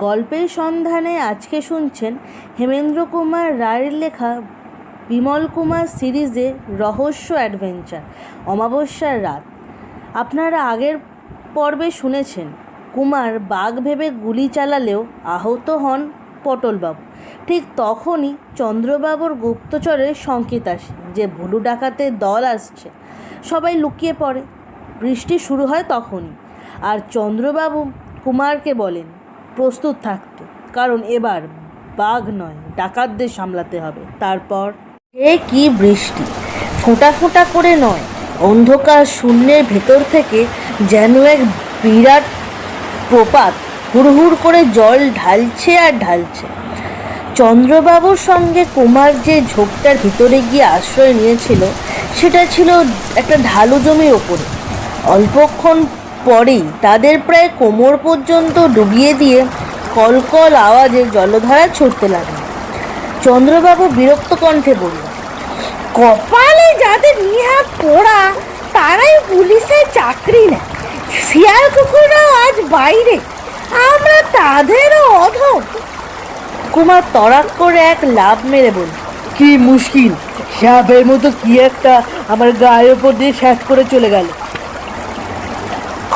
গল্পের সন্ধানে আজকে শুনছেন হেমেন্দ্র কুমার রায়ের লেখা বিমল কুমার সিরিজে রহস্য অ্যাডভেঞ্চার, অমাবস্যার রাত। আপনারা আগের পর্বে শুনেছেন, কুমার বাঘ ভেবে গুলি চালালেও আহত হন পটলবাবু। ঠিক তখনই চন্দ্রবাবুর গুপ্তচরের সংকেত আসে যে ভুলু ডাকাতের দল আসছে। সবাই লুকিয়ে পড়ে, বৃষ্টি শুরু হয় তখনই। আর চন্দ্রবাবু কুমারকে বলেন প্রস্তুত থাকতে। কারণ এবার বাঘ নয়, ডাকাতদের সামলাতে হবে। তারপর এ কি বৃষ্টি? ফোঁটা ফোঁটা করে নয়, অন্ধকার শূন্যের ভেতর থেকে যেন এক বিরাট প্রপাত হুড়হুড় করে জল ঢালছে আর ঢালছে। চন্দ্রবাবুর সঙ্গে কুমার যে ঝোপটার ভিতরে গিয়ে আশ্রয় নিয়েছিল, সেটা ছিল একটা ঢালু জমির ওপরে। অল্পক্ষণ পরেই তাদের প্রায় কোমর পর্যন্ত ডুবিয়ে দিয়ে কলকল আওয়াজে জলধারা ছুটতে লাগল। চন্দ্রবাবু বিরক্ত কণ্ঠে বলল কপালে যাদের নিহাত পোড়া, তারাই পুলিশের চাকরি নেয়। শিয়াল কুকুররাও আজ বাইরে, আমরা তাদেরও অধম। কুমার তড়াক করে এক লাভ মেরে বলল কি মুশকিল, সাপের মতো কি একটা আমার গায়ের ওপর দিয়ে শ্বাস করে চলে গেল।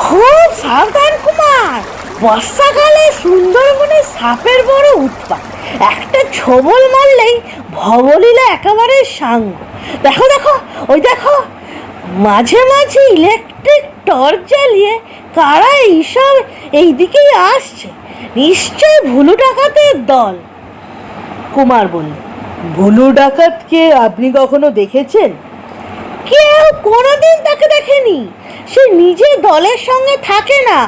খুব সাবধান, কুমার। বর্ষাকালে সুন্দরবনে সাপের বড় উৎপাত। একটা ছবল মারলেই ভবলীলা একেবারে সাঙ্গ। দেখো দেখো, ওই দেখো। মাঝে মাঝে ইলেকট্রিক টর্চ জ্বালিয়ে কারা এইসব এই দিকেই আসছে? নিশ্চয় ভুলু ডাকাতের দল। কুমার বলল, ভুলু ডাকাতকে আপনি কখনো দেখেছেন? কেউ কোনোদিন তাকে দেখেনি? সে নিজে দলের সঙ্গে থাকে না।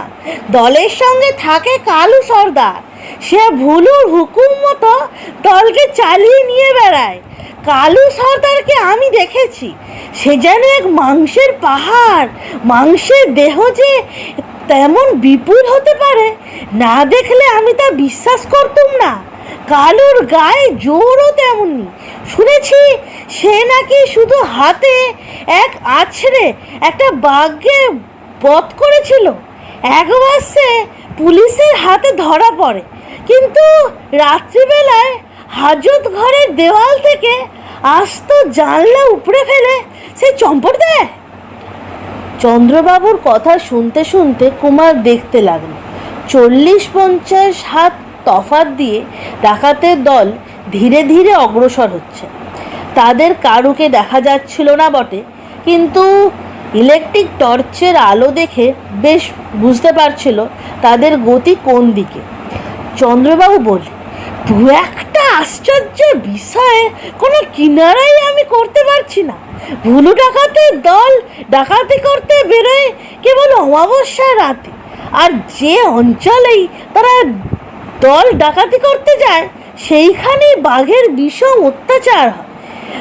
দলের সঙ্গে থাকে কালু সর্দার। সে ভুলুর হুকুম মতো দলকে চালিয়ে নিয়ে বেড়ায়। কালু সর্দারকে আমি দেখেছি। সে যেন এক মাংসের পাহাড়, মাংসের দেহ যে তেমন বিপুল হতে পারে, না দেখলে আমি তা বিশ্বাস করতুম না। কালুর গায়ে জোরও তেমনি শুনেছি সে নাকি শুধু হাতে এক আছড়ে একটা বাঘকে বধ করেছিল। একবার সে পুলিশের হাতে ধরা পড়ে। কিন্তু রাত্রিবেলায় হাজত ঘরের দেওয়াল থেকে আস্ত জানলা উপড়ে ফেলে সে চম্পট দেয়। চন্দ্রবাবুর কথা শুনতে শুনতে কুমার দেখতে লাগল। চল্লিশ পঞ্চাশ হাত তফাত দিয়ে ডাকাতের দল ধীরে ধীরে অগ্রসর হচ্ছে। তাদের কারুকে দেখা যাচ্ছিল না বটে, কিন্তু ইলেকট্রিক টর্চের আলো দেখে বেশ বুঝতে পারছিল তাদের গতি কোন দিকে। চন্দ্রবাবু বলে দু একটা আশ্চর্য বিষয়ে, কোনো কিনারাই আমি করতে পারছি না। ভুলু ডাকাতের দল ডাকাতি করতে বেরোয় কেবল অমাবস্যার রাতে। আর যে অঞ্চলেই তারা দল ডাকাতি করতে যায় সেইখানেই বাঘের বিষম অত্যাচার হয়।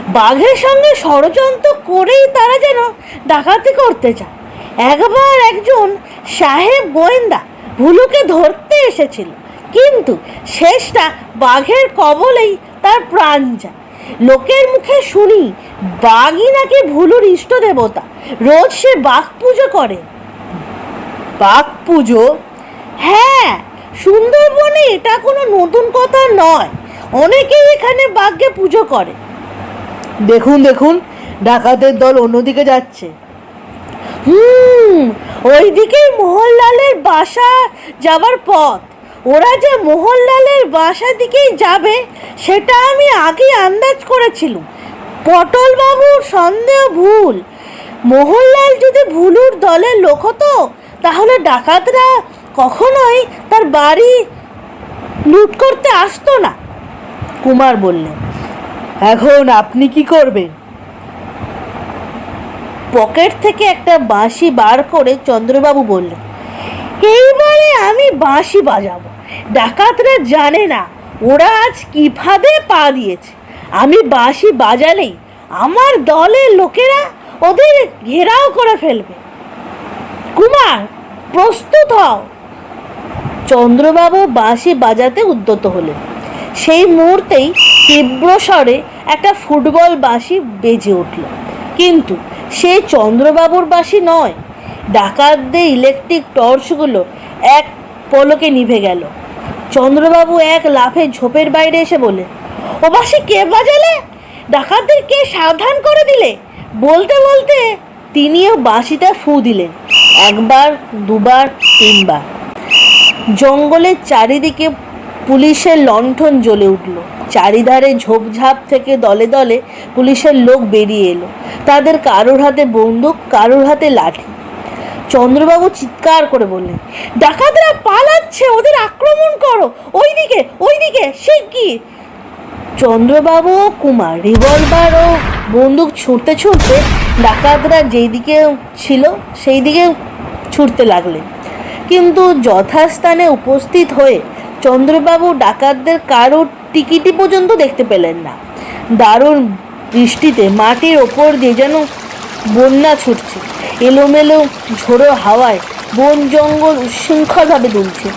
বাঘের সঙ্গে ষড়যন্ত্র করেই তারা যেন ডাকাতি করতে চায়। একবার একজন সাহেব গোয়েন্দা ভুলুকে ধরতে এসেছিল কিন্তু শেষটা বাঘের কবলেই তার প্রাণ যায়। লোকের মুখে শুনি বাঘই নাকি ভুলুর ইষ্ট দেবতা রোজ সে বাঘ পুজো করে। বাঘ পুজো? হ্যাঁ সুন্দরবনে এটা কোনো নতুন কথা নয়। অনেকেই এখানে বাঘকে পুজো করে। দেখুন দেখুন, ডাকাতের দল অন্যদিকে যাচ্ছে। হুম, ওইদিকেই মোহনলালের বাসা যাবার পথ। ওরা যে মোহনলালের বাসা দিকেই যাবে, সেটা আমি আগেই আন্দাজ করেছিলাম। পটলবাবুর সন্দেহ ভুল। মোহনলাল যদি ভুলুর দলের লোক হতো, তাহলে ডাকাতরা কখনোই তার বাড়ি লুট করতে আসতো না, কুমার বললেন। এখন আপনি কি করবেন? পকেট থেকে একটা বাঁশি বার করে চন্দ্রবাবু বললেন, এইবারে আমি বাঁশি বাজাবো। ডাকাতরা জানে না ওরা আজ কি ফাঁদে পা দিয়েছে। আমি বাঁশি বাজালেই আমার দলের লোকেরা ওদের ঘেরাও করে ফেলবে। কুমার, প্রস্তুত হও। চন্দ্রবাবু বাঁশি বাজাতে উদ্যত হলেন। সেই মুহূর্তেই তীব্র স্বরে একটা ফুটবল বাঁশি বেজে উঠল। কিন্তু সে চন্দ্রবাবুর বাঁশি নয়। ডাকাতদের ইলেকট্রিক টর্চগুলো এক পলকে নিভে গেল। চন্দ্রবাবু এক লাফে ঝোপের বাইরে এসে বলে ও বাসে কে বাজালে? ডাকাতদের কে সাবধান করে দিলে? বলতে বলতে তিনিও বাঁশিটা ফু দিলেন। একবার, দুবার, তিনবার। জঙ্গলের চারিদিকে পুলিশের লণ্ঠন জ্বলে উঠল। চারিধারে ঝোপঝাপ থেকে দলে দলে পুলিশের লোক বেরিয়ে এলো। তাদের কারোর হাতে বন্দুক, কারোর হাতে লাঠি। চন্দ্রবাবু চিৎকার করে বললেন, ডাকাতরা পালাচ্ছে, ওদের আক্রমণ করো। ওইদিকে ওইদিকে, সে কি? চন্দ্রবাবু কুমার, রিভলভার ও বন্দুক ছুটতে ছুটতে ডাকাতরা যেই দিকে ছিল সেই দিকে ছুটতে লাগলেন। কিন্তু যথাস্থানে উপস্থিত হয়ে চন্দ্রবাবু ডাকাতদের কারোর টিকিটি পর্যন্ত দেখতে পেলেন না। দারুণ বৃষ্টিতে মাটির ওপর দিয়ে যেন বন্যা ছুটছে। এলোমেলো ঝোড়ো হাওয়ায় বন জঙ্গল উচ্ছৃঙ্খলভাবে দুলছে।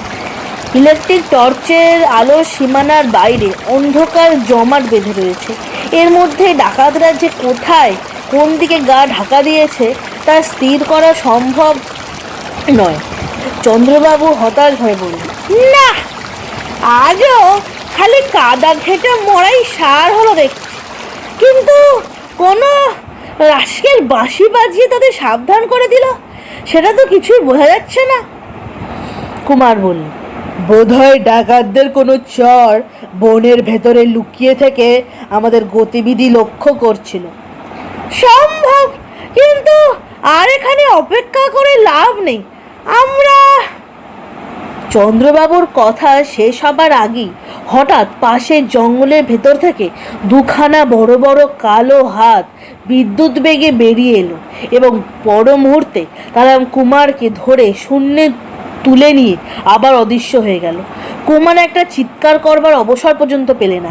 ইলেকট্রিক টর্চের আলোর সীমানার বাইরে অন্ধকার জমাট বেঁধে রয়েছে। এর মধ্যে ডাকাতরা যে কোথায় কোন দিকে গা ঢাকা দিয়েছে তা স্থির করা সম্ভব নয়। চন্দ্রবাবু হতাশ হয়ে বললেন না আজও খালি কাদা ঘেটে মরাই সার হলো দেখছি। কিন্তু কোনো রাস্কেল বাঁশি বাজিয়ে তাদের সাবধান করে দিল সেটা তো কিছুই বোঝা যাচ্ছে না। কুমার বললেন বোধহয় ডাকাতদের কোনো চর বনের ভেতরে লুকিয়ে থেকে আমাদের গতিবিধি লক্ষ্য করছিল। সম্ভব কিন্তু আর এখানে অপেক্ষা করে লাভ নেই। আমরা চন্দ্রবাবুর কথা শেষ হবার আগেই হঠাৎ পাশের জঙ্গলের ভেতর থেকে দুখানা বড় বড় কালো হাত বিদ্যুৎ বেগে বেরিয়ে এলো এবং বড় মুহূর্তে তারা কুমারকে ধরে শূন্যে তুলে নিয়ে আবার অদৃশ্য হয়ে গেল। কুমার একটা চিৎকার করবার অবসর পর্যন্ত পেলে না।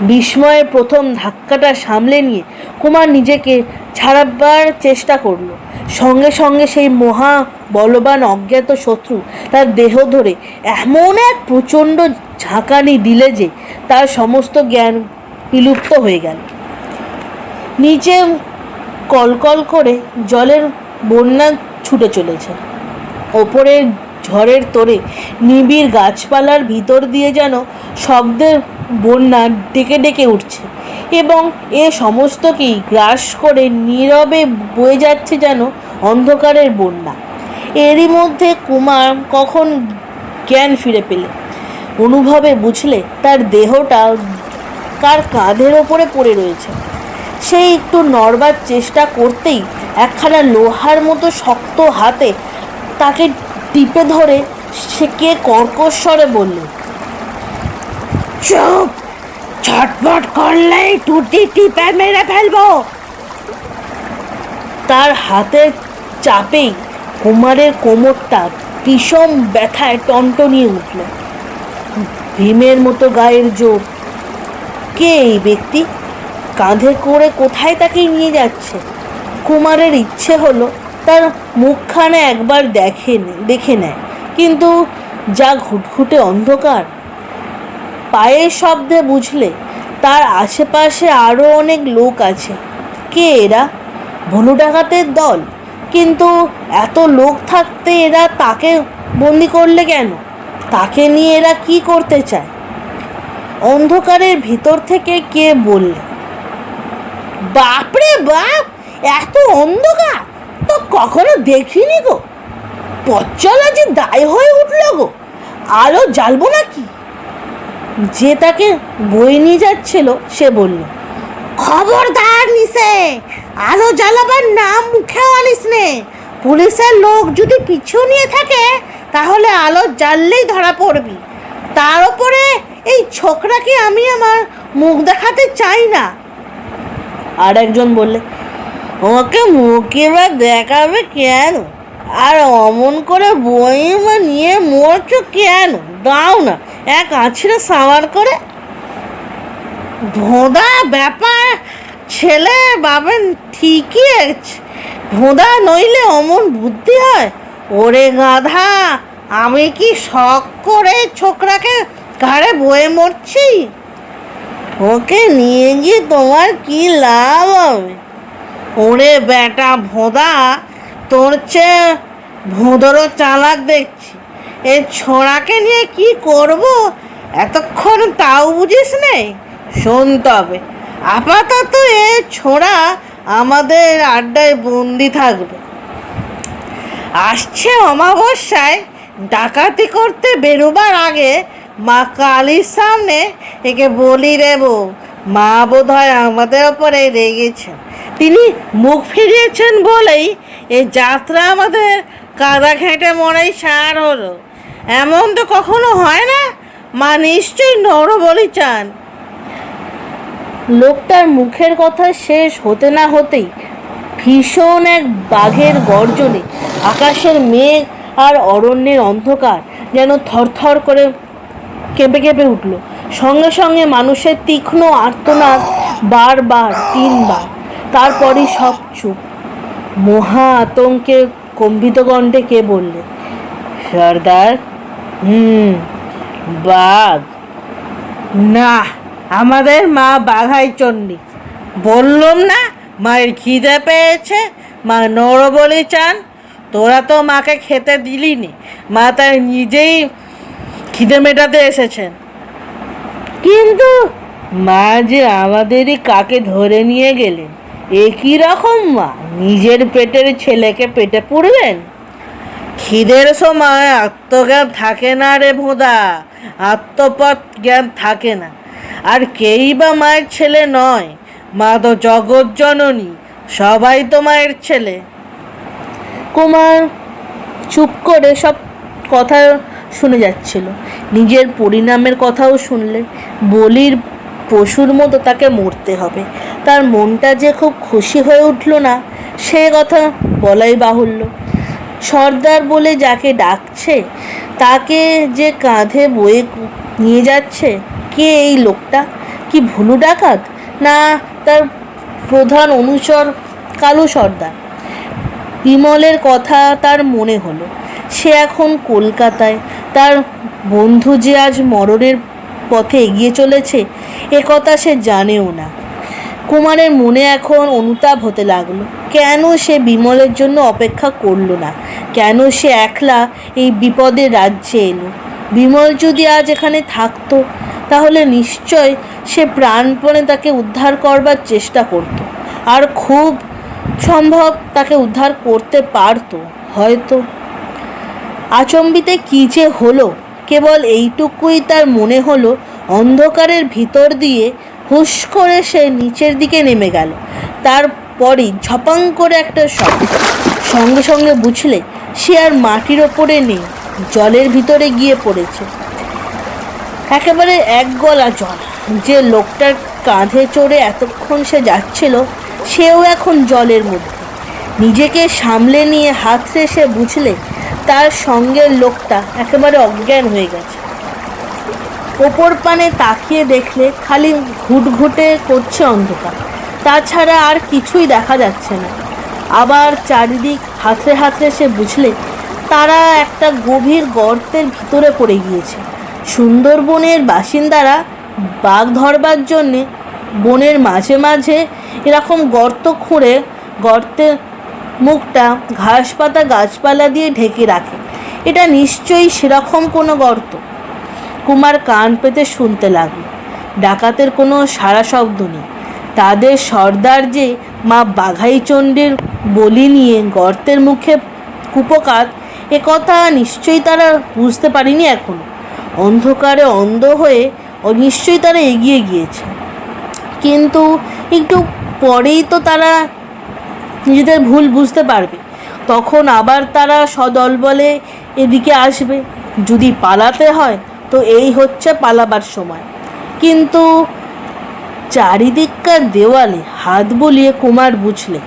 বিস্ময়ের প্রথম ধাক্কাটা সামলে নিয়ে কুমার নিজেকে ছাড়াবার চেষ্টা করল। সঙ্গে সঙ্গে সেই মহা বলবান অজ্ঞাত শত্রু তার দেহ ধরে এমন এক প্রচণ্ড ঝাঁকানি দিলে যে তার সমস্ত জ্ঞান বিলুপ্ত হয়ে গেল। নিচে কলকল করে জলের বন্যা ছুটে চলেছে। ওপরে ঝড়ের তোরে নিবিড় গাছপালার ভিতর দিয়ে যেন শব্দের বন্যা ডেকে ডেকে উঠছে। এবং এ সমস্তকেই গ্রাস করে নীরবে বয়ে যাচ্ছে যেন অন্ধকারের বন্যা। এরই মধ্যে কুমার কখন জ্ঞান ফিরে পেলে, অনুভবে বুঝলে তার দেহটা কার কাঁধের ওপরে পড়ে রয়েছে। সে একটু নড়বার চেষ্টা করতেই একখানা লোহার মতো শক্ত হাতে তাকে টিপে ধরে সে কে কর্কশ্বরে বলল, চুপ! ছটফট করলেই টুটি টিপে মেরে ফেলব। তার হাতের চাপেই কুমারের কোমরটা বিষম ব্যথায় টনটনিয়ে উঠল। ভীমের মতো গায়ের জোর। কে এই ব্যক্তি? কাঁধে করে কোথায় তাকে নিয়ে যাচ্ছে? কুমারের ইচ্ছে হলো তার মুখখানা একবার দেখে দেখে নেয়। কিন্তু যা ঘুটঘুটে অন্ধকার পায়ের শব্দে বুঝলে তার আশেপাশে আরও অনেক লোক আছে। কে এরা? ভনু ডাকাতের দল। কিন্তু এত লোক থাকতে এরা তাকে বন্দি করলে কেন? তাকে নিয়ে এরা কি করতে চায়? অন্ধকারের ভিতর থেকে কে বললে? বাপরে বাপ! এত অন্ধকার! তো কখনো দেখিনি গো। পচলা যে দায় হয়ে উঠল গো। আলো জ্বালবো নাকি? যে তাকে বয়ে নিয়ে যাচ্ছিল সে বলল খবরদার নিসে আলো জ্বালাবার নাম মুখেও আনিস নে। পুলিশের লোক যদি পিছু নিয়ে থাকে তাহলে আলো জ্বাললেই ধরা পড়বি। তার উপরে এই ছোকরাকে আমি আমার মুখ দেখাতে চাই না? আর একজন বললে ওকে মুখে বা দেখাবে কেন? আর অমন করে বই বা নিয়ে মরছো কেন? দাও না। এক আছড়ে সামার করে, ভোঁদা ব্যাপার, ছেলে বাবেন ঠিকই ভোঁদা নইলে অমন বুদ্ধি হয়? ওরে গাধা, আমি কি শখ করে ছোকরাকে ঘাড়ে বয়ে মরছি? ওকে নিয়ে গিয়ে তোমার কি লাভ হবে? ওরে বেটা ভোঁদা, তোর চেয়ে ভোঁদরও চালাক দেখছি। এ ছোঁড়াকে নিয়ে কি করব? এতক্ষণ তাও বুঝিস নেই? শোন তবে আপাতত এ ছোঁড়া আমাদের আড্ডায় বন্দি থাকবে। আসছে অমাবস্যায়, ডাকাতি করতে বেরোবার আগে মা কালীর সামনে একে বলি রে দেব মা বোধ হয় আমাদের ওপরে রেগেছেন। তিনি মুখ ফিরিয়েছেন বলেই এই যাত্রা আমাদের কাদা ঘেঁটে মরাই সার হলো। এমন তো কখনো হয় না? মা নিশ্চয়ই নর বলি চান লোকটার মুখের কথা শেষ হতে না হতেই ভীষণ এক বাঘের গর্জনে আকাশের মেঘ আর অরণ্যের অন্ধকার যেন থরথর করে কেঁপে কেঁপে উঠল। সঙ্গে সঙ্গে মানুষের তীক্ষ্ণ আর্তনাদ বারবার, তিনবার, তারপরই সব চুপ। মহা আতঙ্কে কম্পিত কণ্ঠে কে বললে, সর্দার হুম, বাঘ। না, আমাদের মা বাঘাই চণ্ডী। বললাম না, মায়ের খিদে পেয়েছে, মা নড় বলি চান। তোরা তো মাকে খেতে দিলি নি মা তাই নিজেই খিদে মেটাতে এসেছেন। কিন্তু মা যে আমাদেরই কাকে ধরে নিয়ে গেলেন একই রকম মা? নিজের পেটের ছেলেকে পেটে পুড়বেন খিদের সময় আত্মজ্ঞান থাকে না রে ভোঁদা। আত্মপথ জ্ঞান থাকে না। আর কেই বা মায়ের ছেলে নয় মা তো জগৎ জননী, সবাই তো মায়ের ছেলে। কুমার চুপ করে সব কথা শুনে যাচ্ছিল। নিজের পরিণামের কথাও শুনলে। বলির পশুর মতো তাকে মরতে হবে। তার মনটা যে খুব খুশি হয়ে উঠল না, সে কথা বলাই বাহুল্য। সর্দার বলে যাকে ডাকছে, তাকে যে কাঁধে বয়ে নিয়ে যাচ্ছে, কে এই লোকটা? কি ভুলু ডাকাত? না, তার প্রধান অনুচর কালু সর্দার। বিমলের কথা তার মনে হলো। সে এখন কলকাতায়। তার বন্ধু যে আজ মরণের পথে এগিয়ে চলেছে, এ কথা সে জানেও না। কুমারের মনে এখন অনুতাপ হতে লাগল। কেন সে বিমলের জন্য অপেক্ষা করল না? কেন সে একলা এই বিপদের রাজ্যে এলো? বিমল যদি আজ এখানে থাকতো, তাহলে নিশ্চয় সে প্রাণপণে তাকে উদ্ধার করবার চেষ্টা করত। আর খুব সম্ভব তাকে উদ্ধার করতে পারতো। হয়তো আচম্বিতে কী যে হলো, কেবল এইটুকুই তার মনে হলো। অন্ধকারের ভিতর দিয়ে হুশ করে সে নিচের দিকে নেমে গেল। তারপরই ঝপাং করে একটা শব্দ। সঙ্গে সঙ্গে বুঝলে, সে আর মাটির ওপরে নেই, জলের ভিতরে গিয়ে পড়েছে। একেবারে এক গলা জল। যে লোকটার কাঁধে চড়ে এতক্ষণ সে যাচ্ছিল, সেও এখন জলের মধ্যে। নিজেকে সামলে নিয়ে হাত সে বুঝলে, তার সঙ্গের লোকটা একেবারে অজ্ঞান হয়ে গেছে। ওপর পানে তাকিয়ে দেখলে খালি ঘুটঘুটে করছে অন্ধকার। তাছাড়া আর কিছুই দেখা যাচ্ছে না। আবার চারিদিক হাতড়ে হাতড়ে সে বুঝলে তারা একটা গভীর গর্তের ভিতরে পড়ে গিয়েছে। সুন্দরবনের বাসিন্দারা বাঘ ধরবার জন্যে বনের মাঝে মাঝে এরকম গর্ত খুঁড়ে গর্তের মুখটা ঘাস পাতা গাছপালা দিয়ে ঢেকে রাখে। এটা নিশ্চয়ই সেরকম কোনো গর্ত। কুমার কান পেতে শুনতে লাগল। ডাকাতের কোনো সারা শব্দ নেই। তাদের সর্দার যে মা বাঘাইচণ্ডীর বলি নিয়ে গর্তের মুখে কুপকাত, এ কথা নিশ্চয়ই তারা বুঝতে পারিনি এখন। অন্ধকারে অন্ধ হয়ে ও নিশ্চয়ই তারা এগিয়ে গিয়েছে। কিন্তু একটু পরেই তো তারা নিজেদের ভুল বুঝতে পারবে। তখন আবার তারা সদল বলে এদিকে আসবে। যদি পালাতে হয় তো এই হচ্ছে পালাবার সময়। কিন্তু চারিদিককার দেওয়ালে হাত বুলিয়ে কুমার বুঝলে,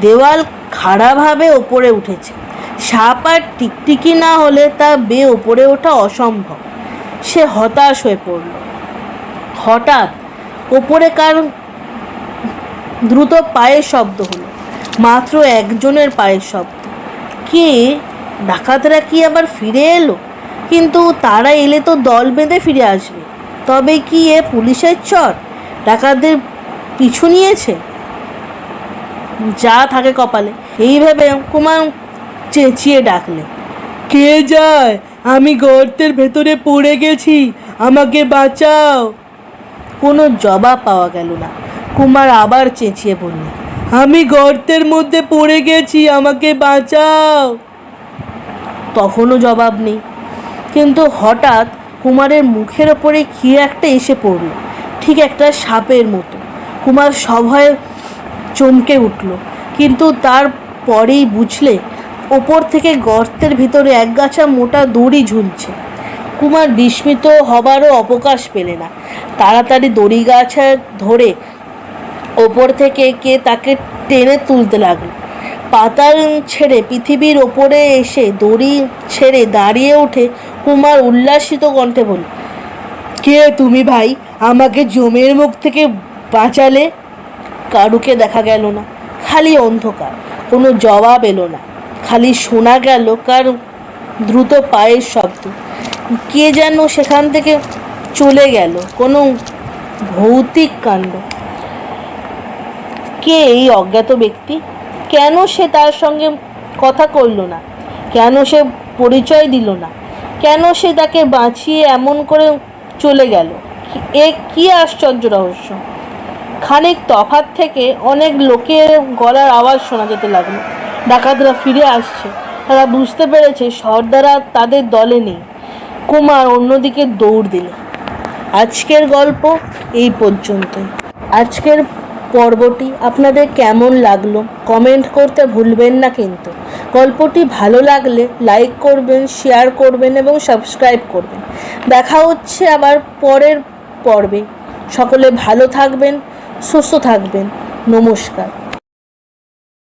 দেওয়াল খাড়াভাবে ওপরে উঠেছে। সাপ আর টিকটিকি না হলে তা বে ওপরে ওঠা অসম্ভব। সে হতাশ হয়ে পড়ল। হঠাৎ ওপরে কার দ্রুত পায়ের শব্দ হলো, মাত্র একজনের পায়ের শব্দ। কে? ডাকাতরা কি আবার ফিরে এলো? কিন্তু তারা এলে তো দল বেঁধে ফিরে আসবে। তবে কি এ পুলিশের চর? ডাকাতদের পিছু নিয়েছে? যা থাকে কপালে। এইভাবে কুমার চেঁচিয়ে ডাকলে, কে যায়? আমি গর্তের ভেতরে পড়ে গেছি। আমাকে বাঁচাও! কোনো জবাব পাওয়া গেল না। কুমার আবার চেঁচিয়ে বলল, আমি গর্তের মধ্যে পড়ে গেছি। আমাকে বাঁচাও! তখনও জবাব নেই। কিন্তু হঠাৎ কুমারের মুখের ওপরে কি একটা এসে পড়ল? ঠিক একটা সাপের মতো। কুমার সভয়ে চমকে উঠল, কিন্তু তার পরেই বুঝলে ওপর থেকে গর্তের ভিতরে একগাছা মোটা দড়ি ঝুলছে। কুমার বিস্মিত হবারও অবকাশ পেলে না। তাড়াতাড়ি দড়ি গাছা ধরে ওপর থেকে কে তাকে টেনে তুলতে লাগল। পাতাল ছেড়ে পৃথিবীর ওপরে এসে দড়ি ছেড়ে দাঁড়িয়ে উঠে কুমার উল্লাসিত কণ্ঠে বলল কে তুমি ভাই? আমাকে জমের মুখ থেকে বাঁচালে কারুকে দেখা গেল না। খালি অন্ধকার, কোনো জবাব এলো না। খালি শোনা গেল কার দ্রুত পায়ের শব্দ। কে যেন সেখান থেকে চলে গেল, কোনো ভৌতিক কাণ্ড। কে এই অজ্ঞাত ব্যক্তি? কেন সে তার সঙ্গে কথা কইল না? কেন সে পরিচয় দিল না? কেন সে তাকে বাঁচিয়ে এমন করে চলে গেল? এ কি আশ্চর্য রহস্য? খানিক তফাত থেকে অনেক লোকের গলার আওয়াজ শোনা যেতে লাগল। ডাকাতরা ফিরে আসছে। তারা বুঝতে পেরেছে সর্দারা তাদের দলে নেই। কুমার অন্যদিকে দৌড় দিল। আজকের গল্প এই পর্যন্তই। আজকের পর্বটি আপনাদের কেমন লাগল কমেন্ট করতে ভুলবেন না কিন্তু। গল্পটি ভালো লাগলে লাইক করবেন, শেয়ার করবেন এবং সাবস্ক্রাইব করবেন। দেখা হচ্ছে আবার পরের পর্বে। সকলে ভালো থাকবেন, সুস্থ থাকবেন। নমস্কার।